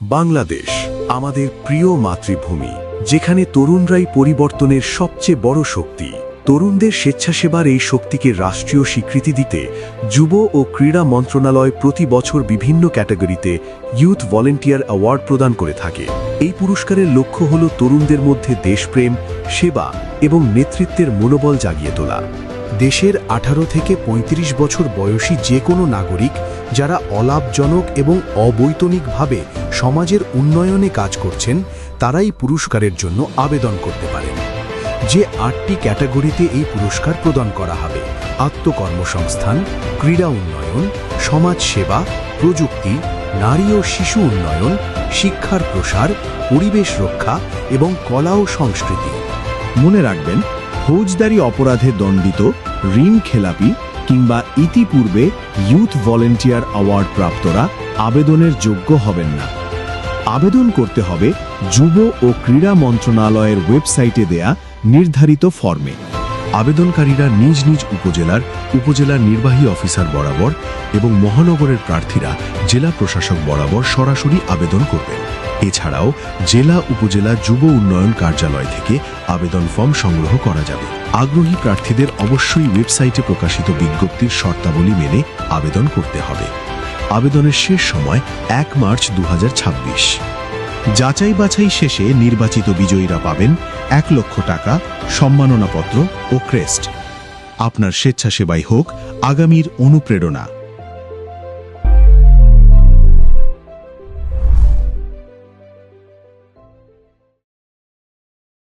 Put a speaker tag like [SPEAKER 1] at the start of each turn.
[SPEAKER 1] বাংলাদেশ, আমাদের প্রিয় মাতৃভূমি, যেখানে তরুণরাই পরিবর্তনের সবচেয়ে বড় শক্তি। তরুণদের স্বেচ্ছাসেবার এই শক্তিকে রাষ্ট্রীয় স্বীকৃতি দিতে যুব ও ক্রীড়া মন্ত্রণালয় প্রতি বছর বিভিন্ন ক্যাটাগরিতে ইউথ ভলেন্টিয়ার অ্যাওয়ার্ড প্রদান করে থাকে। এই পুরস্কারের লক্ষ্য হল তরুণদের মধ্যে দেশপ্রেম, সেবা এবং নেতৃত্বের মনোবল জাগিয়ে তোলা।
[SPEAKER 2] দেশের আঠারো থেকে ৩৫ বছর বয়সী যে কোনো নাগরিক, যারা অলাভজনক এবং অবৈতনিকভাবে সমাজের উন্নয়নে কাজ করছেন, তারাই পুরস্কারের জন্য আবেদন করতে পারেন। যে আটটি ক্যাটাগরিতে এই পুরস্কার প্রদান করা হবে, আত্মকর্মসংস্থান, ক্রীড়া উন্নয়ন সমাজ সেবা প্রযুক্তি, নারী ও শিশু উন্নয়ন, শিক্ষার প্রসার, পরিবেশ রক্ষা এবং কলা ও সংস্কৃতি।
[SPEAKER 3] মনে রাখবেন, ফৌজদারি অপরাধে দণ্ডিত, ঋণ খেলাপি কিংবা ইতিপূর্বে ইউথ ভলেন্টিয়ার অ্যাওয়ার্ড প্রাপ্তরা আবেদনের যোগ্য হবেন না। আবেদন করতে হবে যুব ও ক্রীড়া মন্ত্রণালয়ের ওয়েবসাইটে দেয়া নির্ধারিত ফর্মে।
[SPEAKER 1] আবেদনকারীরা নিজ নিজ উপজেলার উপজেলা নির্বাহী অফিসার বরাবর এবং মহানগরের প্রার্থীরা জেলা প্রশাসক বরাবর সরাসরি আবেদন করবেন। এছাড়াও জেলা উপজেলা যুব উন্নয়ন কার্যালয় থেকে আবেদন ফর্ম সংগ্রহ করা যাবে। আগ্রহী প্রার্থীদের অবশ্যই ওয়েবসাইটে প্রকাশিত বিজ্ঞপ্তির শর্তাবলী মেনে আবেদন করতে হবে। আবেদনের শেষ সময় এক মার্চ দু হাজার ছাব্বিশ।
[SPEAKER 3] যাচাই বাছাই শেষে নির্বাচিত বিজয়ীরা পাবেন এক লক্ষ টাকা, সম্মাননাপত্র ও ক্রেস্ট। আপনার স্বেচ্ছাসেবাই হোক আগামীর অনুপ্রেরণা।